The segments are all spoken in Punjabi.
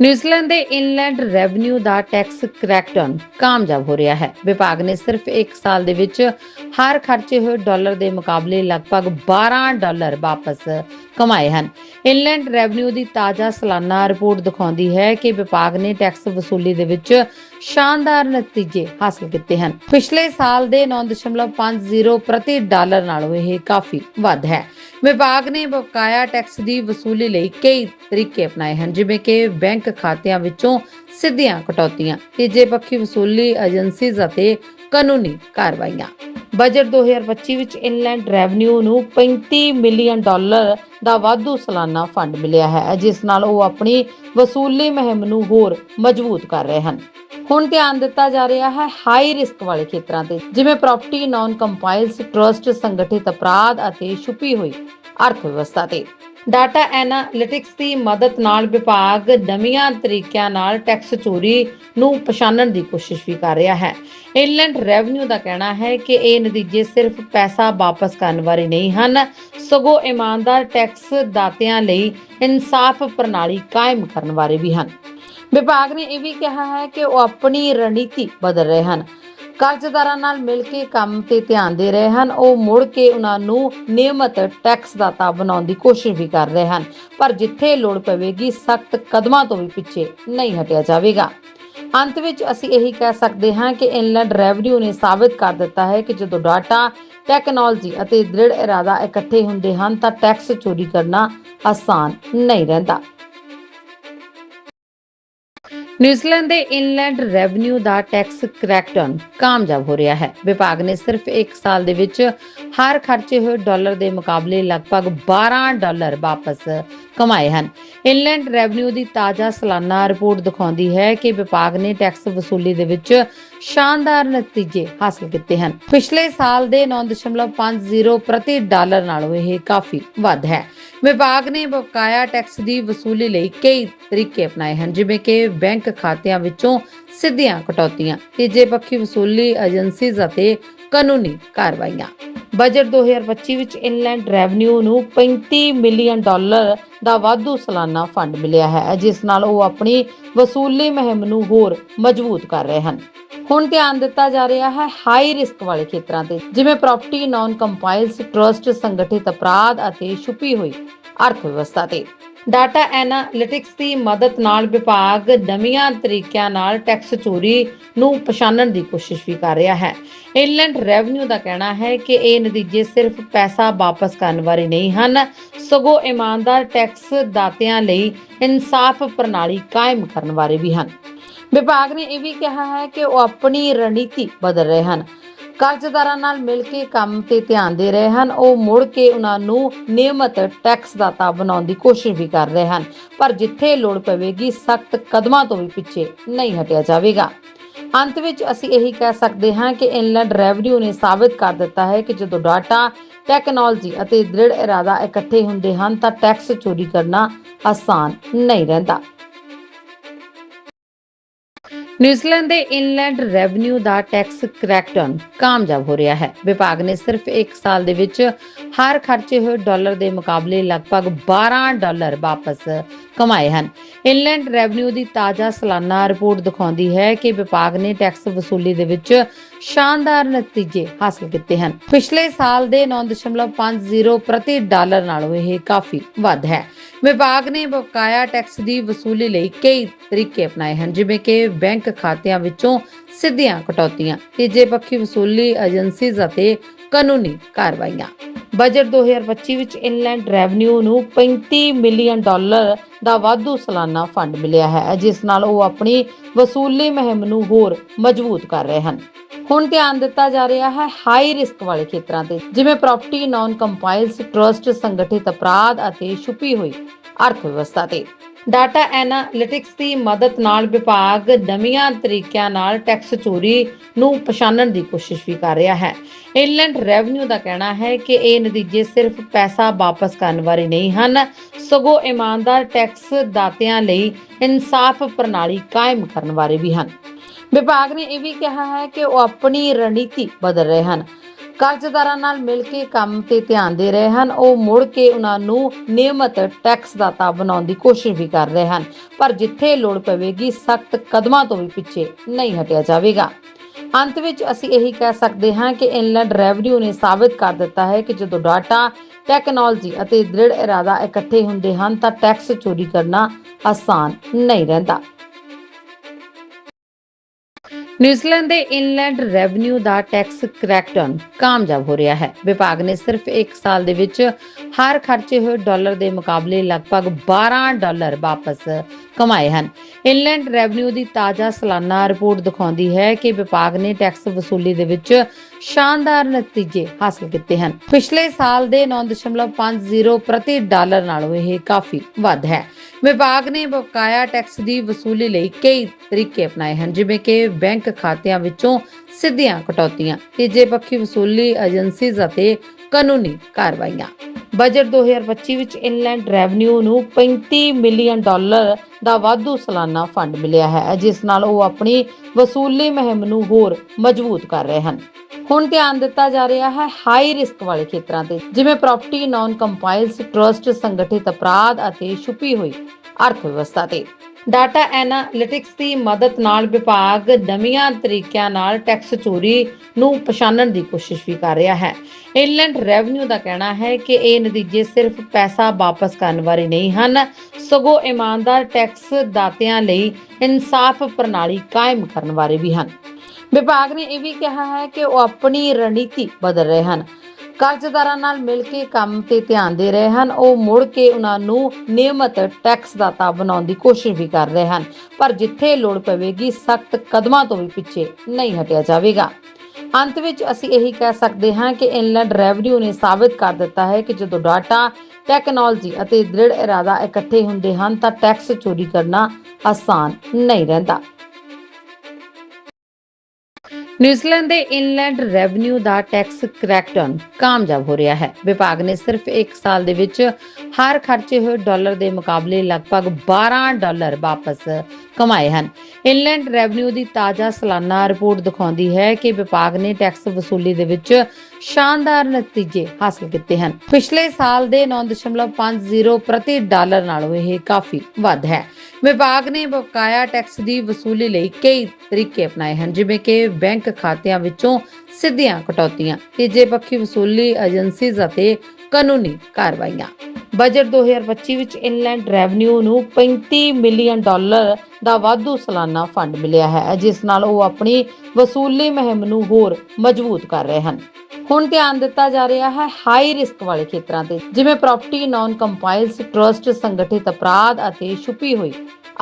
ਨਿਊਜ਼ੀਲੈਂਡ ਦੇ ਇਨਲੈਂਡ ਰੈਵਨਿਊ ਦਾ ਟੈਕਸ ਕਰੈਕਡਾਊਨ ਕਾਮਯਾਬ ਹੋ ਰਿਹਾ ਹੈ। ਵਿਭਾਗ ਨੇ ਸਿਰਫ 1 ਸਾਲ ਦੇ ਵਿੱਚ ਹਰ ਖਰਚੇ ਹੋਏ ਡਾਲਰ ਦੇ ਮੁਕਾਬਲੇ ਲਗਭਗ 12 ਡਾਲਰ ਵਾਪਸ ਕਮਾਏ ਹਨ। ਇਨਲੈਂਡ ਰੈਵਨਿਊ ਦੀ ਤਾਜ਼ਾ ਸਾਲਾਨਾ ਰਿਪੋਰਟ ਦਿਖਾਉਂਦੀ ਹੈ ਕਿ ਵਿਭਾਗ ਨੇ ਟੈਕਸ ਵਸੂਲੀ ਦੇ ਵਿੱਚ ਸ਼ਾਨਦਾਰ ਨਤੀਜੇ ਹਾਸਲ ਕੀਤੇ ਹਨ। ਪਿਛਲੇ ਸਾਲ ਦੇ 9.50 ਪ੍ਰਤੀ ਡਾਲਰ ਨਾਲੋਂ ਇਹ ਕਾਫੀ ਵੱਧ ਹੈ। ਵਿਭਾਗ ਨੇ ਬਕਾਇਆ ਟੈਕਸ ਦੀ ਵਸੂਲੀ ਲਈ ਕਈ ਤਰੀਕੇ ਅਪਣਾਏ ਹਨ, ਜਿਵੇਂ ਕਿ ਬੈਂਕ ਖਾਤਿਆਂ ਵਿੱਚੋਂ ਸਿੱਧੀਆਂ ਕਟੌਤੀਆਂ, ਤੀਜੇ ਪੱਖੀ ਵਸੂਲੀ ਏਜੰਸੀਜ਼ ਅਤੇ ਕਾਨੂੰਨੀ ਕਾਰਵਾਈਆਂ। ਬਜਟ 2025 ਵਿੱਚ ਇਨਲੈਂਡ ਰੈਵਨਿਊ ਨੂੰ 35 ਮਿਲੀਅਨ ਡਾਲਰ ਦਾ ਵਾਧੂ ਸਾਲਾਨਾ ਫੰਡ ਮਿਲਿਆ ਹੈ, ਜਿਸ ਨਾਲ ਉਹ ਆਪਣੀ ਵਸੂਲੀ ਮੁਹਿੰਮ ਨੂੰ ਹੋਰ ਮਜ਼ਬੂਤ ਕਰ ਰਹੇ ਹਨ। ਹੁਣ ਧਿਆਨ ਦਿੱਤਾ ਜਾ ਰਿਹਾ ਹੈ ਹਾਈ ਰਿਸਕ ਵਾਲੇ ਖੇਤਰਾਂ ਤੇ, ਜਿਵੇਂ ਪ੍ਰਾਪਰਟੀ ਨਾਨ ਕੰਪਾਈਲਸ ਟਰਸਟ ਸੰਗਠਿਤ ਅਪਰਾਧ ਅਤੇ ਛੁਪੀ ਹੋਈ ਅਰਥ ਵਿਵਸਥਾ ਤੇ। ਡਾਟਾ ਐਨਾਲਿਟਿਕਸ ਦੀ ਮਦਦ ਨਾਲ ਵਿਭਾਗ ਨਵੀਆਂ ਤਰੀਕਿਆਂ ਨਾਲ ਟੈਕਸ ਚੋਰੀ ਨੂੰ ਪਛਾਣਨ ਦੀ ਕੋਸ਼ਿਸ਼ ਵੀ ਕਰ ਰਿਹਾ ਹੈ। ਇਨਲੈਂਡ ਰੈਵਨਿਊ ਦਾ ਕਹਿਣਾ ਹੈ ਕਿ ਇਹ ਨਤੀਜੇ ਸਿਰਫ ਪੈਸਾ ਵਾਪਸ ਕਰਨ ਬਾਰੇ ਨਹੀਂ ਹਨ, ਸਗੋਂ ਇਮਾਨਦਾਰ ਟੈਕਸ ਦਾਤਿਆਂ ਲਈ ਇਨਸਾਫ ਪ੍ਰਣਾਲੀ ਕਾਇਮ ਕਰਨ ਬਾਰੇ ਵੀ ਹਨ। ਵਿਭਾਗ ਨੇ ਇਹ ਵੀ ਕਿਹਾ ਹੈ ਕਿ ਉਹ ਆਪਣੀ ਰਣਨੀਤੀ ਬਦਲ ਰਹੇ ਹਨ। ਕਰਜ਼ਦਾਰਾਂ ਨਾਲ ਮਿਲ ਕੇ ਕੰਮ ਤੇ ਧਿਆਨ ਦੇ ਰਹੇ ਹਨ। ਉਹ ਮੁੜ ਕੇ ਉਹਨਾਂ ਨੂੰ ਨਿਯਮਤ ਟੈਕਸ ਦਾਤਾ ਬਣਾਉਣ ਦੀ ਕੋਸ਼ਿਸ਼ ਵੀ ਕਰ ਰਹੇ ਹਨ। ਪਰ ਜਿੱਥੇ ਲੋੜ ਪਵੇਗੀ, ਸਖਤ ਕਦਮਾਂ ਤੋਂ ਵੀ ਪਿੱਛੇ ਨਹੀਂ ਹਟਿਆ ਜਾਵੇਗਾ। ਅੰਤ ਵਿੱਚ ਅਸੀਂ ਇਹੀ ਕਹਿ ਸਕਦੇ ਹਾਂ ਕਿ ਇਨਲੈਂਡ ਰੈਵਨਿਊ ਨੇ ਸਾਬਤ ਕਰ ਦਿੱਤਾ ਹੈ ਕਿ ਜਦੋਂ ਡਾਟਾ, ਟੈਕਨੋਲੋਜੀ ਅਤੇ ਦ੍ਰਿੜ ਇਰਾਦਾ ਇਕੱਠੇ ਹੁੰਦੇ ਹਨ ਤਾਂ ਟੈਕਸ ਚੋਰੀ ਕਰਨਾ ਆਸਾਨ ਨਹੀਂ ਰਹਿੰਦਾ। ਨਿਊਜ਼ੀਲੈਂਡ ਦੇ ਇਨਲੈਂਡ ਰੈਵਨਿਊ ਦਾ ਟੈਕਸ ਕਰੈਕਟਨ ਕਾਮਯਾਬ ਹੋ ਰਿਹਾ ਹੈ। ਵਿਭਾਗ ਨੇ ਸਿਰਫ 1 ਸਾਲ ਦੇ ਵਿੱਚ ਹਰ ਖਰਚੇ ਹੋਏ ਡਾਲਰ ਦੇ ਮੁਕਾਬਲੇ ਲਗਭਗ 12 ਡਾਲਰ ਵਾਪਸ ਕਮਾਏ ਹਨ। ਇਨਲੈਂਡ ਰੈਵਨਿਊ ਦੀ ਤਾਜ਼ਾ ਸਾਲਾਨਾ ਰਿਪੋਰਟ ਦਿਖਾਉਂਦੀ ਹੈ ਕਿ ਵਿਭਾਗ ਨੇ ਟੈਕਸ ਵਸੂਲੀ ਦੇ ਵਿੱਚ ਸ਼ਾਨਦਾਰ ਨਤੀਜੇ ਹਾਸਲ ਕੀਤੇ ਹਨ। ਪਿਛਲੇ ਸਾਲ ਦੇ 9.50 ਪ੍ਰਤੀ ਡਾਲਰ ਨਾਲੋਂ ਇਹ ਕਾਫੀ ਵੱਧ ਹੈ। ਵਿਭਾਗ ਨੇ ਬਕਾਇਆ ਟੈਕਸ ਦੀ ਵਸੂਲੀ ਲਈ ਕਈ ਤਰੀਕੇ ਅਪਣਾਏ ਹਨ, ਜਿਵੇਂ ਕਿ ਬੈਂਕ ਖਾਤਿਆਂ ਵਿੱਚੋਂ ਸਿੱਧੀਆਂ ਕਟੌਤੀਆਂ, ਤੀਜੇ ਪੱਖੀ ਵਸੂਲੀ ਏਜੰਸੀਜ਼ ਅਤੇ ਕਾਨੂੰਨੀ ਕਾਰਵਾਈਆਂ। ਬਜਟ 2025 ਵਿੱਚ ਇਨਲੈਂਡ ਰੈਵਨਿਊ ਨੂੰ 35 ਮਿਲੀਅਨ ਡਾਲਰ ਦਾ ਵਾਧੂ ਸਾਲਾਨਾ ਫੰਡ ਮਿਲਿਆ ਹੈ, ਜਿਸ ਨਾਲ ਉਹ ਆਪਣੀ ਵਸੂਲੀ ਮੁਹਿੰਮ ਨੂੰ ਹੋਰ ਮਜ਼ਬੂਤ ਕਰ ਰਹੇ ਹਨ। ਹੁਣ ਧਿਆਨ ਦਿੱਤਾ ਜਾ ਰਿਹਾ ਹੈ ਹਾਈ ਰਿਸਕ ਵਾਲੇ ਖੇਤਰਾਂ ਤੇ, ਜਿਵੇਂ ਪ੍ਰਾਪਰਟੀ ਨਾਨ ਕੰਪਾਈਲਸ ਟਰਸਟ ਸੰਗਠਿਤ ਅਪਰਾਧ ਅਤੇ ਛੁਪੀ ਹੋਈ ਅਰਥ ਵਿਵਸਥਾ ਤੇ। ਡਾਟਾ ਐਨਾਲਿਟਿਕਸ ਦੀ ਮਦਦ ਨਾਲ ਵਿਭਾਗ ਨਵੀਆਂ ਤਰੀਕਿਆਂ ਨਾਲ ਟੈਕਸ ਚੋਰੀ ਨੂੰ ਪਛਾਣਨ ਦੀ ਕੋਸ਼ਿਸ਼ ਵੀ ਕਰ ਰਿਹਾ ਹੈ। ਇਨਲੈਂਡ ਰੈਵਨਿਊ ਦਾ ਕਹਿਣਾ ਹੈ ਕਿ ਇਹ ਨਤੀਜੇ ਸਿਰਫ ਪੈਸਾ ਵਾਪਸ ਕਰਨ ਬਾਰੇ ਨਹੀਂ ਹਨ। ਸਗੋਂ ਇਮਾਨਦਾਰ ਟੈਕਸ ਦਾਤਿਆਂ ਲਈ ਇਨਸਾਫ ਪ੍ਰਣਾਲੀ ਕਾਇਮ ਕਰਨ ਬਾਰੇ ਵੀ ਹਨ। ਵਿਭਾਗ ਨੇ ਇਹ ਵੀ ਕਿਹਾ ਹੈ ਕਿ ਉਹ ਆਪਣੀ ਰਣਨੀਤੀ ਬਦਲ ਰਹੇ ਹਨ। ਕਰਜ਼ਦਾਰਾਂ ਨਾਲ ਮਿਲ ਕੇ ਕੰਮ ਤੇ ਧਿਆਨ ਦੇ ਰਹੇ ਹਨ। ਉਹ ਮੁੜ ਕੇ ਉਹਨਾਂ ਨੂੰ ਨਿਯਮਤ ਟੈਕਸ ਦਾਤਾ ਬਣਾਉਣ ਦੀ ਕੋਸ਼ਿਸ਼ ਵੀ ਕਰ ਰਹੇ ਹਨ। ਪਰ ਜਿੱਥੇ ਲੋੜ ਪਵੇਗੀ, ਸਖਤ ਕਦਮਾਂ ਤੋਂ ਵੀ ਪਿੱਛੇ ਨਹੀਂ ਹਟਿਆ ਜਾਵੇਗਾ। ਅੰਤ ਵਿੱਚ ਅਸੀਂ ਇਹੀ ਕਹਿ ਸਕਦੇ ਹਾਂ ਕਿ ਇਨਲੈਂਡ ਰੈਵਨਿਊ ਨੇ ਸਾਬਤ ਕਰ ਦਿੱਤਾ ਹੈ ਕਿ ਜਦੋਂ ਡਾਟਾ, ਟੈਕਨੋਲੋਜੀ ਅਤੇ ਦ੍ਰਿੜ ਇਰਾਦਾ ਇਕੱਠੇ ਹੁੰਦੇ ਹਨ ਤਾਂ ਟੈਕਸ ਚੋਰੀ ਕਰਨਾ ਆਸਾਨ ਨਹੀਂ ਰਹਿੰਦਾ। ਨਿਊਜ਼ੀਲੈਂਡ ਦੇ ਇਨਲੈਂਡ ਰੈਵਨਿਊ ਦਾ ਟੈਕਸ ਕਰੈਕਡਾਊਨ ਕਾਮਯਾਬ ਹੋ ਰਿਹਾ ਹੈ। ਵਿਭਾਗ ਨੇ ਸਿਰਫ 1 ਸਾਲ ਦੇ ਵਿੱਚ ਹਰ ਖਰਚੇ ਹੋਏ ਡਾਲਰ ਦੇ ਮੁਕਾਬਲੇ ਲਗਭਗ 12 ਡਾਲਰ ਵਾਪਸ ਕਮਾਏ ਹਨ। ਇਨਲੈਂਡ ਰੈਵਨਿਊ ਦੀ ਤਾਜ਼ਾ ਸਾਲਾਨਾ ਰਿਪੋਰਟ ਦਿਖਾਉਂਦੀ ਹੈ ਕਿ ਵਿਭਾਗ ਨੇ ਟੈਕਸ ਵਸੂਲੀ ਦੇ ਵਿੱਚ ਸ਼ਾਨਦਾਰ ਨਤੀਜੇ ਹਾਸਲ ਕੀਤੇ ਹਨ। ਪਿਛਲੇ ਸਾਲ ਦੇ 9.50 ਪ੍ਰਤੀ ਡਾਲਰ ਨਾਲੋਂ ਇਹ ਕਾਫੀ ਵੱਧ ਹੈ। ਵਿਭਾਗ ਨੇ ਬਕਾਇਆ ਟੈਕਸ ਦੀ ਵਸੂਲੀ ਲਈ ਕਈ ਤਰੀਕੇ ਅਪਣਾਏ ਹਨ, ਜਿਵੇਂ ਕਿ ਬੈਂਕ ਖਾਤਿਆਂ ਵਿੱਚੋਂ ਸਿੱਧੀਆਂ ਕਟੌਤੀਆਂ, ਤੀਜੇ ਪੱਖੀ ਵਸੂਲੀ ਏਜੰਸੀਜ਼ ਅਤੇ ਕਾਨੂੰਨੀ ਕਾਰਵਾਈਆਂ। ਬਜਟ 2025 ਵਿੱਚ ਇਨਲੈਂਡ ਰੈਵਨਿਊ ਨੂੰ 35 ਮਿਲੀਅਨ ਡਾਲਰ ਦਾ ਵਾਧੂ ਸਾਲਾਨਾ ਫੰਡ ਮਿਲਿਆ ਹੈ, ਜਿਸ ਨਾਲ ਉਹ ਆਪਣੀ ਵਸੂਲੀ ਮੁਹਿੰਮ ਨੂੰ ਹੋਰ ਮਜ਼ਬੂਤ ਕਰ ਰਹੇ ਹਨ। ਹੁਣ ਧਿਆਨ ਦਿੱਤਾ ਜਾ ਰਿਹਾ ਹੈ ਹਾਈ ਰਿਸਕ ਵਾਲੇ ਖੇਤਰਾਂ ਤੇ, ਜਿਵੇਂ ਪ੍ਰਾਪਰਟੀ ਨਾਨ ਕੰਪਾਈਲਸ ਟਰਸਟ ਸੰਗਠਿਤ ਅਪਰਾਧ ਅਤੇ ਛੁਪੀ ਹੋਈ ਅਰਥ ਵਿਵਸਥਾ ਤੇ। ਡਾਟਾ ਐਨਾਲਿਟਿਕਸ ਦੀ ਮਦਦ ਨਾਲ ਵਿਭਾਗ ਨਵੀਆਂ ਤਰੀਕਿਆਂ ਨਾਲ ਟੈਕਸ ਚੋਰੀ ਨੂੰ ਪਛਾਣਨ ਦੀ ਕੋਸ਼ਿਸ਼ ਵੀ ਕਰ ਰਿਹਾ ਹੈ। ਇਨਲੈਂਡ ਰੈਵਨਿਊ ਦਾ ਕਹਿਣਾ ਹੈ ਕਿ ਇਹ ਨਤੀਜੇ ਸਿਰਫ ਪੈਸਾ ਵਾਪਸ ਕਰਨ ਬਾਰੇ ਨਹੀਂ ਹਨ, ਸਗੋਂ ਇਮਾਨਦਾਰ ਟੈਕਸ ਦਾਤਿਆਂ ਲਈ ਇਨਸਾਫ ਪ੍ਰਣਾਲੀ ਕਾਇਮ ਕਰਨ ਬਾਰੇ ਵੀ ਹਨ। ਵਿਭਾਗ ਨੇ ਇਹ ਵੀ ਕਿਹਾ ਹੈ ਕਿ ਉਹ ਆਪਣੀ ਰਣਨੀਤੀ ਬਦਲ ਰਹੇ ਹਨ। ਕਰਜ਼ਦਾਰਾਂ ਨਾਲ ਮਿਲ ਕੇ ਕੰਮ ਤੇ ਧਿਆਨ ਦੇ ਰਹੇ ਹਨ। ਉਹ ਮੁੜ ਕੇ ਉਹਨਾਂ ਨੂੰ ਨਿਯਮਤ ਟੈਕਸ ਦਾਤਾ ਬਣਾਉਣ ਦੀ ਕੋਸ਼ਿਸ਼ ਵੀ ਕਰ ਰਹੇ ਹਨ। ਪਰ ਜਿੱਥੇ ਲੋੜ ਪਵੇਗੀ, ਸਖਤ ਕਦਮਾਂ ਤੋਂ ਵੀ ਪਿੱਛੇ ਨਹੀਂ ਹਟਿਆ ਜਾਵੇਗਾ। ਅੰਤ ਵਿੱਚ ਅਸੀਂ ਇਹੀ ਕਹਿ ਸਕਦੇ ਹਾਂ ਕਿ ਇਨਲੈਂਡ ਰੈਵਨਿਊ ਨੇ ਸਾਬਤ ਕਰ ਦਿੱਤਾ ਹੈ ਕਿ ਜਦੋਂ ਡਾਟਾ, ਟੈਕਨੋਲੋਜੀ ਅਤੇ ਦ੍ਰਿੜ ਇਰਾਦਾ ਇਕੱਠੇ ਹੁੰਦੇ ਹਨ ਤਾਂ ਟੈਕਸ ਚੋਰੀ ਕਰਨਾ ਆਸਾਨ ਨਹੀਂ ਰਹਿੰਦਾ। ਨਿਊਜ਼ੀਲੈਂਡ ਦੇ ਇਨਲੈਂਡ ਰੈਵਨਿਊ ਦਾ ਟੈਕਸ ਕਰੈਕਟਨ ਕਾਮਯਾਬ ਹੋ ਰਿਹਾ ਹੈ। ਵਿਭਾਗ ਨੇ ਸਿਰਫ 1 ਸਾਲ ਦੇ ਵਿੱਚ ਹਰ ਖਰਚੇ ਹੋਏ ਡਾਲਰ ਦੇ ਮੁਕਾਬਲੇ ਲਗਭਗ 12 ਡਾਲਰ ਵਾਪਸ ਕਮਾਏ ਹਨ। ਇਨਲੈਂਡ ਰੈਵਨਿਊ ਦੀ ਤਾਜ਼ਾ ਸਾਲਾਨਾ ਰਿਪੋਰਟ ਦਿਖਾਉਂਦੀ ਹੈ ਕਿ ਵਿਭਾਗ ਨੇ ਟੈਕਸ ਵਸੂਲੀ ਦੇ ਵਿੱਚ ਸ਼ਾਨਦਾਰ ਨਤੀਜੇ ਹਾਸਲ ਕੀਤੇ ਹਨ। ਪਿਛਲੇ ਸਾਲ ਦੇ 9.50 ਪ੍ਰਤੀ ਡਾਲਰ ਨਾਲੋਂ ਇਹ ਕਾਫੀ ਵੱਧ ਹੈ। ਵਿਭਾਗ ਨੇ ਬਕਾਇਆ ਟੈਕਸ ਦੀ ਵਸੂਲੀ ਲਈ ਕਈ ਤਰੀਕੇ ਅਪਣਾਏ ਹਨ, ਜਿਵੇਂ ਕਿ ਬੈਂਕ ਖਾਤਿਆਂ ਵਿੱਚੋਂ ਸਿੱਧੀਆਂ ਕਟੌਤੀਆਂ, ਤੀਜੇ ਪੱਖੀ ਵਸੂਲੀ ਏਜੰਸੀਜ਼ ਅਤੇ ਕਾਨੂੰਨੀ ਕਾਰਵਾਈਆਂ। ਬਜਟ 2025 ਵਿੱਚ ਇਨਲੈਂਡ ਰੈਵਨਿਊ ਨੂੰ 35 ਮਿਲੀਅਨ ਡਾਲਰ ਦਾ ਵਾਧੂ ਸਾਲਾਨਾ ਫੰਡ ਮਿਲਿਆ ਹੈ, ਜਿਸ ਨਾਲ ਉਹ ਆਪਣੀ ਵਸੂਲੀ ਮੁਹਿੰਮ ਨੂੰ ਹੋਰ ਮਜ਼ਬੂਤ ਕਰ ਰਹੇ ਹਨ। ਹੁਣ ਧਿਆਨ ਦਿੱਤਾ ਜਾ ਰਿਹਾ ਹੈ ਹਾਈ ਰਿਸਕ ਵਾਲੇ ਖੇਤਰਾਂ ਤੇ, ਜਿਵੇਂ ਪ੍ਰਾਪਰਟੀ ਨਾਨ ਕੰਪਾਈਲਸ ਟਰਸਟ ਸੰਗਠਿਤ ਅਪਰਾਧ ਅਤੇ ਛੁਪੀ ਹੋਈ ਅਰਥ ਵਿਵਸਥਾ ਤੇ। ਡਾਟਾ ਐਨਾਲਿਟਿਕਸ ਦੀ ਮਦਦ ਨਾਲ ਵਿਭਾਗ ਨਵੀਆਂ ਤਰੀਕਿਆਂ ਨਾਲ ਟੈਕਸ ਚੋਰੀ ਨੂੰ ਪਛਾਣਨ ਦੀ ਕੋਸ਼ਿਸ਼ ਵੀ ਕਰ ਰਿਹਾ ਹੈ। ਇਨਲੈਂਡ ਰੈਵਨਿਊ ਦਾ ਕਹਿਣਾ ਹੈ ਕਿ ਇਹ ਨਤੀਜੇ ਸਿਰਫ ਪੈਸਾ ਵਾਪਸ ਕਰਨ ਬਾਰੇ ਨਹੀਂ ਹਨ। ਸਗੋਂ ਇਮਾਨਦਾਰ ਟੈਕਸ ਦਾਤਿਆਂ ਲਈ ਇਨਸਾਫ ਪ੍ਰਣਾਲੀ ਕਾਇਮ ਕਰਨ ਬਾਰੇ ਵੀ ਹਨ। ਵਿਭਾਗ ਨੇ ਇਹ ਵੀ ਕਿਹਾ ਹੈ ਕਿ ਉਹ ਆਪਣੀ ਰਣਨੀਤੀ ਬਦਲ ਰਹੇ ਹਨ। ਕਰਜ਼ਦਾਰਾਂ ਨਾਲ ਮਿਲ ਕੇ ਕੰਮ ਤੇ ਧਿਆਨ ਦੇ ਰਹੇ ਹਨ। ਉਹ ਮੁੜ ਕੇ ਉਹਨਾਂ ਨੂੰ ਨਿਯਮਤ ਟੈਕਸ ਦਾਤਾ ਬਣਾਉਣ ਦੀ ਕੋਸ਼ਿਸ਼ ਵੀ ਕਰ ਰਹੇ ਹਨ। ਪਰ ਜਿੱਥੇ ਲੋੜ ਪਵੇਗੀ, ਸਖਤ ਕਦਮਾਂ ਤੋਂ ਵੀ ਪਿੱਛੇ ਨਹੀਂ ਹਟਿਆ ਜਾਵੇਗਾ। ਅੰਤ ਵਿੱਚ ਅਸੀਂ ਇਹੀ ਕਹਿ ਸਕਦੇ ਹਾਂ ਕਿ ਇਨਲੈਂਡ ਰੈਵਨਿਊ ਨੇ ਸਾਬਤ ਕਰ ਦਿੱਤਾ ਹੈ ਕਿ ਜਦੋਂ ਡਾਟਾ, ਟੈਕਨੋਲੋਜੀ ਅਤੇ ਦ੍ਰਿੜ ਇਰਾਦਾ ਇਕੱਠੇ ਹੁੰਦੇ ਹਨ ਤਾਂ ਟੈਕਸ ਚੋਰੀ ਕਰਨਾ ਆਸਾਨ ਨਹੀਂ ਰਹਿੰਦਾ। ਨਿਊਜ਼ੀਲੈਂਡ ਦੇ ਇਨਲੈਂਡ ਰੈਵਨਿਊ ਦਾ ਟੈਕਸ ਕਰੈਕਟਨ ਕਾਮਯਾਬ ਹੋ ਰਿਹਾ ਹੈ। ਵਿਭਾਗ ਨੇ ਸਿਰਫ 1 ਸਾਲ ਦੇ ਵਿੱਚ ਹਰ ਖਰਚੇ ਹੋਏ ਡਾਲਰ ਦੇ ਮੁਕਾਬਲੇ ਲਗਭਗ 12 ਡਾਲਰ ਵਾਪਸ ਕਮਾਏ ਹਨ। ਇਨਲੈਂਡ ਰੈਵਨਿਊ ਦੀ ਤਾਜ਼ਾ ਸਾਲਾਨਾ ਰਿਪੋਰਟ ਦਿਖਾਉਂਦੀ ਹੈ ਕਿ ਵਿਭਾਗ ਨੇ ਟੈਕਸ ਵਸੂਲੀ ਦੇ ਵਿੱਚ ਸ਼ਾਨਦਾਰ ਨਤੀਜੇ ਹਾਸਲ ਕੀਤੇ ਹਨ। ਪਿਛਲੇ ਸਾਲ ਦੇ 9.50 ਪ੍ਰਤੀ ਡਾਲਰ ਨਾਲੋਂ ਇਹ ਕਾਫੀ ਵੱਧ ਹੈ। ਵਿਭਾਗ ਨੇ ਬਕਾਇਆ ਟੈਕਸ ਦੀ ਵਸੂਲੀ ਲਈ ਕਈ ਤਰੀਕੇ ਅਪਣਾਏ ਹਨ, ਜਿਵੇਂ ਕਿ ਬੈਂਕ ਖਾਤਿਆਂ ਵਿੱਚੋਂ ਸਿੱਧੀਆਂ ਕਟੌਤੀਆਂ, ਤੀਜੇ ਪੱਖੀ ਵਸੂਲੀ ਏਜੰਸੀਜ਼ ਅਤੇ ਕਾਨੂੰਨੀ ਕਾਰਵਾਈਆਂ। ਬਜਟ 2025 ਵਿੱਚ ਇਨਲੈਂਡ ਰੈਵਨਿਊ ਨੂੰ 35 ਮਿਲੀਅਨ ਡਾਲਰ ਦਾ ਵਾਧੂ ਸਾਲਾਨਾ ਫੰਡ ਮਿਲਿਆ ਹੈ, ਜਿਸ ਨਾਲ ਉਹ ਆਪਣੀ ਵਸੂਲੀ ਮੁਹਿੰਮ ਨੂੰ ਹੋਰ ਮਜ਼ਬੂਤ ਕਰ ਰਹੇ ਹਨ। ਹੁਣ ਧਿਆਨ ਦਿੱਤਾ ਜਾ ਰਿਹਾ ਹੈ ਹਾਈ ਰਿਸਕ ਵਾਲੇ ਖੇਤਰਾਂ ਤੇ, ਜਿਵੇਂ ਪ੍ਰਾਪਰਟੀ ਨਾਨ ਕੰਪਾਈਲਸ ਟਰਸਟ ਸੰਗਠਿਤ ਅਪਰਾਧ ਅਤੇ ਛੁਪੀ ਹੋਈ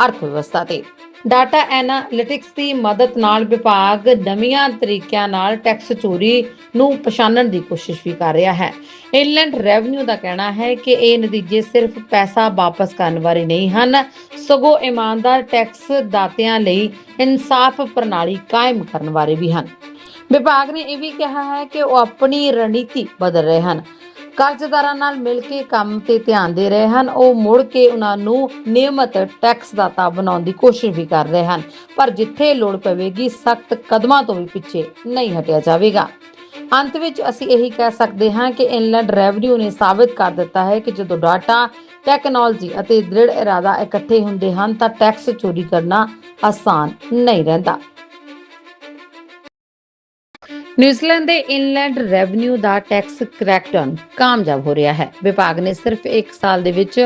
ਅਰਥ ਵਿਵਸਥਾ ਤੇ। ਡਾਟਾ ਐਨਾਲਿਟਿਕਸ ਦੀ ਮਦਦ ਨਾਲ ਵਿਭਾਗ ਨਵੀਆਂ ਤਰੀਕਿਆਂ ਨਾਲ ਟੈਕਸ ਚੋਰੀ ਨੂੰ ਪਛਾਣਨ ਦੀ ਕੋਸ਼ਿਸ਼ ਵੀ ਕਰ ਰਿਹਾ ਹੈ। ਇਨਲੈਂਡ ਰੈਵਨਿਊ ਦਾ ਕਹਿਣਾ ਹੈ ਕਿ ਇਹ ਨਤੀਜੇ ਸਿਰਫ ਪੈਸਾ ਵਾਪਸ ਕਰਨ ਬਾਰੇ ਨਹੀਂ ਹਨ, ਸਗੋਂ ਇਮਾਨਦਾਰ ਟੈਕਸ ਦਾਤਿਆਂ ਲਈ ਇਨਸਾਫ ਪ੍ਰਣਾਲੀ ਕਾਇਮ ਕਰਨ ਬਾਰੇ ਵੀ ਹਨ। ਵਿਭਾਗ ਨੇ ਇਹ ਵੀ ਕਿਹਾ ਹੈ ਕਿ ਉਹ ਆਪਣੀ ਰਣਨੀਤੀ ਬਦਲ ਰਹੇ ਹਨ। ਕਰਜ਼ਦਾਰਾਂ ਨਾਲ ਮਿਲ ਕੇ ਕੰਮ ਤੇ ਧਿਆਨ ਦੇ ਰਹੇ ਹਨ। ਉਹ ਮੁੜ ਕੇ ਉਹਨਾਂ ਨੂੰ ਨਿਯਮਤ ਟੈਕਸ ਦਾਤਾ ਬਣਾਉਣ ਦੀ ਕੋਸ਼ਿਸ਼ ਵੀ ਕਰ ਰਹੇ ਹਨ। ਪਰ ਜਿੱਥੇ ਲੋੜ ਪਵੇਗੀ, ਸਖਤ ਕਦਮਾਂ ਤੋਂ ਵੀ ਪਿੱਛੇ ਨਹੀਂ ਹਟਿਆ ਜਾਵੇਗਾ। ਅੰਤ ਵਿੱਚ ਅਸੀਂ ਇਹੀ ਕਹਿ ਸਕਦੇ ਹਾਂ ਕਿ ਇਨਲੈਂਡ ਰੈਵਨਿਊ ਨੇ ਸਾਬਤ ਕਰ ਦਿੱਤਾ ਹੈ ਕਿ ਜਦੋਂ ਡਾਟਾ, ਟੈਕਨੋਲੋਜੀ ਅਤੇ ਦ੍ਰਿੜ ਇਰਾਦਾ ਇਕੱਠੇ ਹੁੰਦੇ ਹਨ ਤਾਂ ਟੈਕਸ ਚੋਰੀ ਕਰਨਾ ਆਸਾਨ ਨਹੀਂ ਰਹਿੰਦਾ। ਨਿਊਜ਼ੀਲੈਂਡ ਦੇ ਇਨਲੈਂਡ ਰੈਵਨਿਊ ਦਾ ਟੈਕਸ ਕਰੈਕਟਨ ਕਾਮਯਾਬ ਹੋ ਰਿਹਾ ਹੈ। ਵਿਭਾਗ ਨੇ ਸਿਰਫ 1 ਸਾਲ ਦੇ ਵਿੱਚ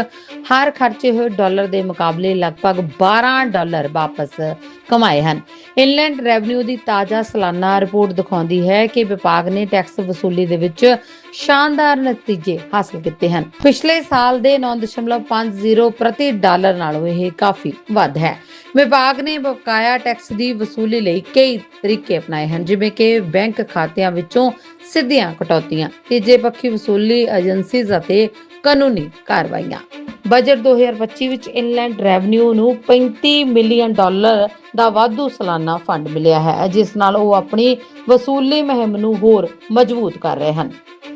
ਹਰ ਖਰਚੇ ਹੋਏ ਡਾਲਰ ਦੇ ਮੁਕਾਬਲੇ ਲਗਭਗ 12 ਡਾਲਰ ਵਾਪਸ ਕਮਾਏ ਹਨ। ਇਨਲੈਂਡ ਰੈਵਨਿਊ ਦੀ ਤਾਜ਼ਾ ਸਾਲਾਨਾ ਰਿਪੋਰਟ ਦਿਖਾਉਂਦੀ ਹੈ ਕਿ ਵਿਭਾਗ ਨੇ ਟੈਕਸ ਵਸੂਲੀ ਦੇ ਵਿੱਚ ਸ਼ਾਨਦਾਰ ਨਤੀਜੇ ਹਾਸਲ ਕੀਤੇ ਹਨ। ਪਿਛਲੇ ਸਾਲ ਦੇ 9.50 ਪ੍ਰਤੀ ਡਾਲਰ ਨਾਲੋਂ ਇਹ ਕਾਫੀ ਵੱਧ ਹੈ। ਵਿਭਾਗ ਨੇ ਬਕਾਇਆ ਟੈਕਸ ਦੀ ਵਸੂਲੀ ਲਈ ਕਈ ਤਰੀਕੇ ਅਪਣਾਏ ਹਨ, ਜਿਵੇਂ ਕਿ ਬੈਂਕ ਖਾਤਿਆਂ ਵਿੱਚੋਂ ਸਿੱਧੀਆਂ ਕਟੌਤੀਆਂ, ਤੀਜੇ ਪੱਖੀ ਵਸੂਲੀ ਏਜੰਸੀਜ਼ ਅਤੇ ਕਾਨੂੰਨੀ ਕਾਰਵਾਈਆਂ। ਬਜਟ 2025 ਵਿੱਚ ਇਨਲੈਂਡ ਰੈਵਨਿਊ ਨੂੰ 35 ਮਿਲੀਅਨ ਡਾਲਰ ਦਾ ਵਾਧੂ ਸਾਲਾਨਾ ਫੰਡ ਮਿਲਿਆ ਹੈ, ਜਿਸ ਨਾਲ ਉਹ ਆਪਣੀ ਵਸੂਲੀ ਮੁਹਿੰਮ ਨੂੰ ਹੋਰ ਮਜ਼ਬੂਤ ਕਰ ਰਹੇ ਹਨ।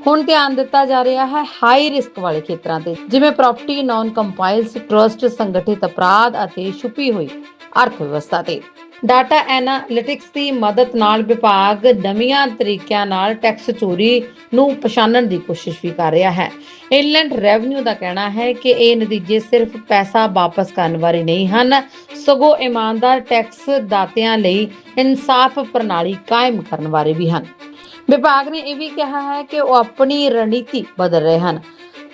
ਹੁਣ ਧਿਆਨ ਦਿੱਤਾ ਜਾ ਰਿਹਾ ਹੈ ਹਾਈ ਰਿਸਕ ਵਾਲੇ ਖੇਤਰਾਂ ਤੇ, ਜਿਵੇਂ ਪ੍ਰਾਪਰਟੀ ਨਾਨ ਕੰਪਾਈਲਸ ਟਰਸਟ ਸੰਗਠਿਤ ਅਪਰਾਧ ਅਤੇ ਛੁਪੀ ਹੋਈ ਅਰਥ ਵਿਵਸਥਾ ਤੇ। ਡਾਟਾ ਐਨਾਲਿਟਿਕਸ ਦੀ ਮਦਦ ਨਾਲ ਵਿਭਾਗ ਨਵੀਆਂ ਤਰੀਕਿਆਂ ਨਾਲ ਟੈਕਸ ਚੋਰੀ ਨੂੰ ਪਛਾਣਨ ਦੀ ਕੋਸ਼ਿਸ਼ ਵੀ ਕਰ ਰਿਹਾ ਹੈ। ਇਨਲੈਂਡ ਰੈਵਨਿਊ ਦਾ ਕਹਿਣਾ ਹੈ ਕਿ ਇਹ ਨਤੀਜੇ ਸਿਰਫ ਪੈਸਾ ਵਾਪਸ ਕਰਨ ਬਾਰੇ ਨਹੀਂ ਹਨ। ਸਗੋਂ ਇਮਾਨਦਾਰ ਟੈਕਸ ਦਾਤਿਆਂ ਲਈ ਇਨਸਾਫ ਪ੍ਰਣਾਲੀ ਕਾਇਮ ਕਰਨ ਬਾਰੇ ਵੀ ਹਨ। ਵਿਭਾਗ ਨੇ ਇਹ ਵੀ ਕਿਹਾ ਹੈ ਕਿ ਉਹ ਆਪਣੀ ਰਣਨੀਤੀ ਬਦਲ ਰਹੇ ਹਨ।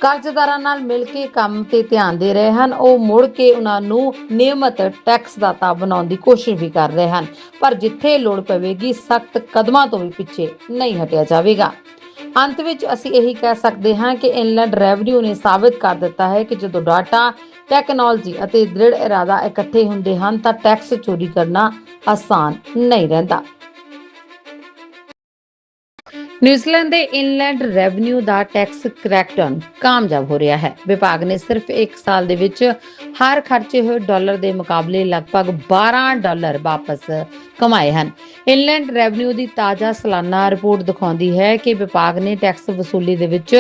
ਕਰਜ਼ਦਾਰਾਂ ਨਾਲ ਮਿਲ ਕੇ ਕੰਮ ਤੇ ਧਿਆਨ ਦੇ ਰਹੇ ਹਨ। ਉਹ ਮੁੜ ਕੇ ਉਹਨਾਂ ਨੂੰ ਨਿਯਮਤ ਟੈਕਸ ਦਾਤਾ ਬਣਾਉਣ ਦੀ ਕੋਸ਼ਿਸ਼ ਵੀ ਕਰ ਰਹੇ ਹਨ। ਪਰ ਜਿੱਥੇ ਲੋੜ ਪਵੇਗੀ, ਸਖਤ ਕਦਮਾਂ ਤੋਂ ਵੀ ਪਿੱਛੇ ਨਹੀਂ ਹਟਿਆ ਜਾਵੇਗਾ। ਅੰਤ ਵਿੱਚ ਅਸੀਂ ਇਹੀ ਕਹਿ ਸਕਦੇ ਹਾਂ ਕਿ ਇਨਲੈਂਡ ਰੈਵਨਿਊ ਨੇ ਸਾਬਤ ਕਰ ਦਿੱਤਾ ਹੈ ਕਿ ਜਦੋਂ ਡਾਟਾ, ਟੈਕਨੋਲੋਜੀ ਅਤੇ ਦ੍ਰਿੜ ਇਰਾਦਾ ਇਕੱਠੇ ਹੁੰਦੇ ਹਨ ਤਾਂ ਟੈਕਸ ਚੋਰੀ ਕਰਨਾ ਆਸਾਨ ਨਹੀਂ ਰਹਿੰਦਾ। ਨਿਊਜ਼ੀਲੈਂਡ ਦੇ ਇਨਲੈਂਡ ਰੈਵਨਿਊ ਦਾ ਟੈਕਸ ਕਰੈਕਟਨ ਕਾਮਯਾਬ ਹੋ ਰਿਹਾ ਹੈ। ਵਿਭਾਗ ਨੇ ਸਿਰਫ 1 ਸਾਲ ਦੇ ਵਿੱਚ ਹਰ ਖਰਚੇ ਹੋਏ ਡਾਲਰ ਦੇ ਮੁਕਾਬਲੇ ਲਗਭਗ 12 ਡਾਲਰ ਵਾਪਸ ਕਮਾਏ ਹਨ। ਇਨਲੈਂਡ ਰੈਵਨਿਊ ਦੀ ਤਾਜ਼ਾ ਸਾਲਾਨਾ ਰਿਪੋਰਟ ਦਿਖਾਉਂਦੀ ਹੈ ਕਿ ਵਿਭਾਗ ਨੇ ਟੈਕਸ ਵਸੂਲੀ ਦੇ ਵਿੱਚ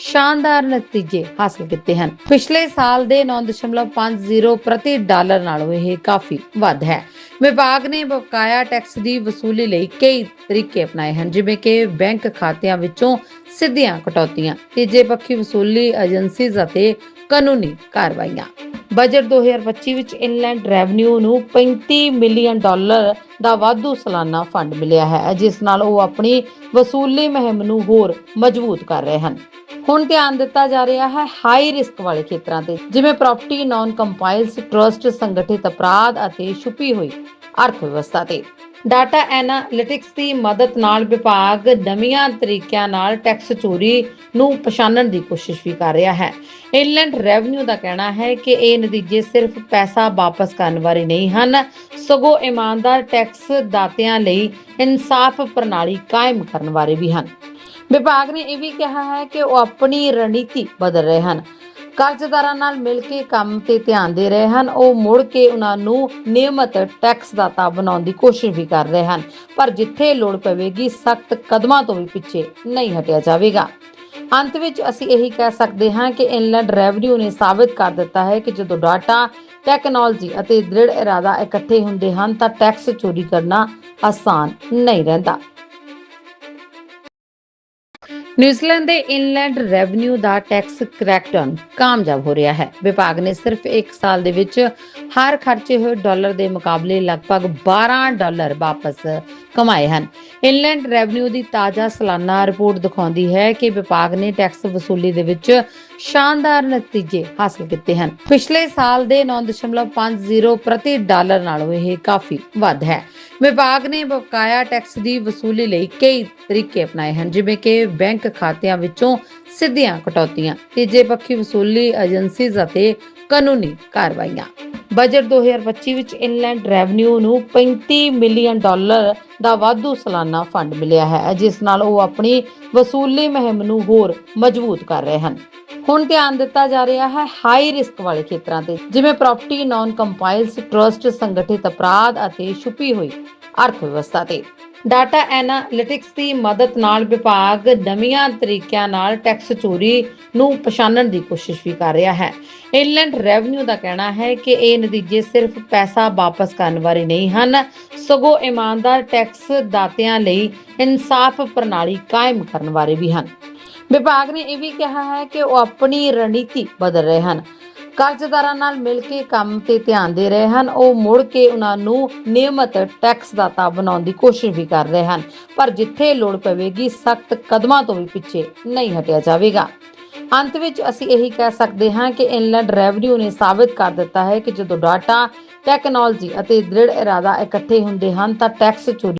ਸ਼ਾਨਦਾਰ ਨਤੀਜੇ ਹਾਸਲ ਕੀਤੇ ਹਨ। ਪਿਛਲੇ ਸਾਲ ਦੇ 9.50 ਪ੍ਰਤੀ ਡਾਲਰ ਨਾਲੋਂ ਇਹ ਕਾਫੀ ਵੱਧ ਹੈ। ਵਿਭਾਗ ਨੇ ਬਕਾਇਆ ਟੈਕਸ ਦੀ ਵਸੂਲੀ ਲਈ ਕਈ ਤਰੀਕੇ ਅਪਣਾਏ ਹਨ, ਜਿਵੇਂ ਕਿ ਬੈਂਕ ਖਾਤਿਆਂ ਵਿੱਚੋਂ ਸਿੱਧੀਆਂ ਕਟੌਤੀਆਂ, ਤੀਜੇ ਪੱਖੀ ਵਸੂਲੀ ਏਜੰਸੀਜ਼ ਅਤੇ ਕਾਨੂੰਨੀ ਕਾਰਵਾਈਆਂ। ਬਜਟ 2025 ਵਿੱਚ ਇਨਲੈਂਡ ਰੈਵਨਿਊ ਨੂੰ 35 ਮਿਲੀਅਨ ਡਾਲਰ ਦਾ ਵਾਧੂ ਸਾਲਾਨਾ ਫੰਡ ਮਿਲਿਆ ਹੈ, ਜਿਸ ਨਾਲ ਉਹ ਆਪਣੀ ਵਸੂਲੀ ਮੁਹਿੰਮ ਨੂੰ ਹੋਰ ਮਜ਼ਬੂਤ ਕਰ ਰਹੇ ਹਨ। ਹੁਣ ਧਿਆਨ ਦਿੱਤਾ ਜਾ ਰਿਹਾ ਹੈ ਹਾਈ ਰਿਸਕ ਵਾਲੇ ਖੇਤਰਾਂ ਤੇ, ਜਿਵੇਂ ਪ੍ਰਾਪਰਟੀ ਨਾਨ ਕੰਪਾਈਲਸ ਟਰਸਟ ਸੰਗਠਿਤ ਅਪਰਾਧ ਅਤੇ ਛੁਪੀ ਹੋਈ ਅਰਥ ਵਿਵਸਥਾ ਤੇ। ਡਾਟਾ ਐਨਾਲਿਟਿਕਸ ਦੀ ਮਦਦ ਨਾਲ ਵਿਭਾਗ ਨਵੀਆਂ ਤਰੀਕਿਆਂ ਨਾਲ ਟੈਕਸ ਚੋਰੀ ਨੂੰ ਪਛਾਣਨ ਦੀ ਕੋਸ਼ਿਸ਼ ਵੀ ਕਰ ਰਿਹਾ ਹੈ। ਇਨਲੈਂਡ ਰੈਵਨਿਊ ਦਾ ਕਹਿਣਾ ਹੈ ਕਿ ਇਹ ਨਤੀਜੇ ਸਿਰਫ ਪੈਸਾ ਵਾਪਸ ਕਰਨ ਬਾਰੇ ਨਹੀਂ ਹਨ, ਸਗੋਂ ਇਮਾਨਦਾਰ ਟੈਕਸ ਦਾਤਿਆਂ ਲਈ ਇਨਸਾਫ ਪ੍ਰਣਾਲੀ ਕਾਇਮ ਕਰਨ ਬਾਰੇ ਵੀ ਹਨ। ਵਿਭਾਗ ਨੇ ਇਹ ਵੀ ਕਿਹਾ ਹੈ ਕਿ ਉਹ ਆਪਣੀ ਰਣਨੀਤੀ ਬਦਲ ਰਹੇ ਹਨ। ਕਰਜ਼ਦਾਰਾਂ ਨਾਲ ਮਿਲ ਕੇ ਕੰਮ ਤੇ ਧਿਆਨ ਦੇ ਰਹੇ ਹਨ। ਉਹ ਮੁੜ ਕੇ ਉਹਨਾਂ ਨੂੰ ਨਿਯਮਤ ਟੈਕਸ ਦਾਤਾ ਬਣਾਉਣ ਦੀ ਕੋਸ਼ਿਸ਼ ਵੀ ਕਰ ਰਹੇ ਹਨ। ਪਰ ਜਿੱਥੇ ਲੋੜ ਪਵੇਗੀ, ਸਖਤ ਕਦਮਾਂ ਤੋਂ ਵੀ ਪਿੱਛੇ ਨਹੀਂ ਹਟਿਆ ਜਾਵੇਗਾ। ਅੰਤ ਵਿੱਚ ਅਸੀਂ ਇਹੀ ਕਹਿ ਸਕਦੇ ਹਾਂ ਕਿ ਇਨਲੈਂਡ ਰੈਵਨਿਊ ਨੇ ਸਾਬਤ ਕਰ ਦਿੱਤਾ ਹੈ ਕਿ ਜਦੋਂ ਡਾਟਾ, ਟੈਕਨੋਲੋਜੀ ਅਤੇ ਦ੍ਰਿੜ ਇਰਾਦਾ ਇਕੱਠੇ ਹੁੰਦੇ ਹਨ ਤਾਂ ਟੈਕਸ ਚੋਰੀ ਕਰਨਾ ਆਸਾਨ ਨਹੀਂ ਰਹਿੰਦਾ। ਨਿਊਜ਼ੀਲੈਂਡ ਦੇ ਇਨਲੈਂਡ ਰੈਵਨਿਊ ਦਾ ਟੈਕਸ ਕਰੈਕਟਨ ਕਾਮਯਾਬ ਹੋ ਰਿਹਾ ਹੈ। ਵਿਭਾਗ ਨੇ ਸਿਰਫ 1 ਸਾਲ ਦੇ ਵਿੱਚ ਹਰ ਖਰਚੇ ਹੋਏ ਡਾਲਰ ਦੇ ਮੁਕਾਬਲੇ ਲਗਭਗ 12 ਡਾਲਰ ਵਾਪਸ ਕਮਾਏ ਹਨ। ਇਨਲੈਂਡ ਰੈਵਨਿਊ ਦੀ ਤਾਜ਼ਾ ਸਾਲਾਨਾ ਰਿਪੋਰਟ ਦਿਖਾਉਂਦੀ ਹੈ ਕਿ ਵਿਭਾਗ ਨੇ ਟੈਕਸ ਵਸੂਲੀ ਦੇ ਵਿੱਚ ਸ਼ਾਨਦਾਰ ਨਤੀਜੇ ਹਾਸਲ ਕੀਤੇ ਹਨ। ਪਿਛਲੇ ਸਾਲ ਦੇ 9.50 ਪ੍ਰਤੀ ਡਾਲਰ ਨਾਲੋਂ ਇਹ ਕਾਫੀ ਵੱਧ ਹੈ। ਵਿਭਾਗ ਨੇ ਬਕਾਇਆ ਟੈਕਸ ਦੀ ਵਸੂਲੀ ਲਈ ਕਈ ਤਰੀਕੇ ਅਪਣਾਏ ਹਨ, ਜਿਵੇਂ ਕਿ ਬੈਂਕ ਖਾਤਿਆਂ ਵਿੱਚੋਂ ਸਿੱਧੀਆਂ ਕਟੌਤੀਆਂ, ਤੀਜੇ ਪੱਖੀ ਵਸੂਲੀ ਏਜੰਸੀਜ਼ ਅਤੇ ਕਾਨੂੰਨੀ ਕਾਰਵਾਈਆਂ। ਬਜਟ 2025 ਵਿੱਚ ਇਨਲੈਂਡ ਰੈਵਨਿਊ ਨੂੰ 35 ਮਿਲੀਅਨ ਡਾਲਰ ਦਾ ਵਾਧੂ ਸਾਲਾਨਾ ਫੰਡ ਮਿਲਿਆ ਹੈ, ਜਿਸ ਨਾਲ ਉਹ ਆਪਣੀ ਵਸੂਲੀ ਮੁਹਿੰਮ ਨੂੰ ਹੋਰ ਮਜ਼ਬੂਤ ਕਰ ਰਹੇ ਹਨ। ਹੁਣ ਧਿਆਨ ਦਿੱਤਾ ਜਾ ਰਿਹਾ ਹੈ ਹਾਈ ਰਿਸਕ ਵਾਲੇ ਖੇਤਰਾਂ ਤੇ, ਜਿਵੇਂ ਪ੍ਰਾਪਰਟੀ ਨਾਨ ਕੰਪਾਈਲਸ ਟਰਸਟ ਸੰਗਠਿਤ ਅਪਰਾਧ ਅਤੇ ਛੁਪੀ ਹੋਈ ਅਰਥ ਵਿਵਸਥਾ ਤੇ। ਡਾਟਾ ਐਨਾਲਿਟਿਕਸ ਦੀ ਮਦਦ ਨਾਲ ਵਿਭਾਗ ਨਵੀਆਂ ਤਰੀਕਿਆਂ ਨਾਲ ਟੈਕਸ ਚੋਰੀ ਨੂੰ ਪਛਾਣਨ ਦੀ ਕੋਸ਼ਿਸ਼ ਵੀ ਕਰ ਰਿਹਾ ਹੈ। ਇਨਲੈਂਡ ਰੈਵਨਿਊ ਦਾ ਕਹਿਣਾ ਹੈ ਕਿ ਇਹ ਨਤੀਜੇ ਸਿਰਫ ਪੈਸਾ ਵਾਪਸ ਕਰਨ ਬਾਰੇ ਨਹੀਂ ਹਨ। ਸਗੋਂ ਇਮਾਨਦਾਰ ਟੈਕਸ ਦਾਤਿਆਂ ਲਈ ਇਨਸਾਫ ਪ੍ਰਣਾਲੀ ਕਾਇਮ ਕਰਨ ਬਾਰੇ ਵੀ ਹਨ। ਵਿਭਾਗ ਨੇ ਇਹ ਵੀ ਕਿਹਾ ਹੈ ਕਿ ਉਹ ਆਪਣੀ ਰਣਨੀਤੀ ਬਦਲ ਰਹੇ ਹਨ। ਕਰਜ਼ਦਾਰਾਂ ਨਾਲ ਮਿਲ ਕੇ ਕੰਮ ਤੇ ਧਿਆਨ ਦੇ ਰਹੇ ਹਨ। ਉਹ ਮੁੜ ਕੇ ਉਹਨਾਂ ਨੂੰ ਨਿਯਮਤ ਟੈਕਸ ਦਾਤਾ ਬਣਾਉਣ ਦੀ ਕੋਸ਼ਿਸ਼ ਵੀ ਕਰ ਰਹੇ ਹਨ। ਪਰ ਜਿੱਥੇ ਲੋੜ ਪਵੇਗੀ, ਸਖਤ ਕਦਮਾਂ ਤੋਂ ਵੀ ਪਿੱਛੇ ਨਹੀਂ ਹਟਿਆ ਜਾਵੇਗਾ। ਅੰਤ ਵਿੱਚ ਅਸੀਂ ਇਹੀ ਕਹਿ ਸਕਦੇ ਹਾਂ ਕਿ ਇਨਲੈਂਡ ਰੈਵਨਿਊ ਨੇ ਸਾਬਤ ਕਰ ਦਿੱਤਾ ਹੈ ਕਿ ਜਦੋਂ ਡਾਟਾ, ਟੈਕਨੋਲੋਜੀ ਅਤੇ ਦ੍ਰਿੜ ਇਰਾਦਾ ਇਕੱਠੇ ਹੁੰਦੇ ਹਨ ਤਾਂ ਟੈਕਸ ਚੋਰੀ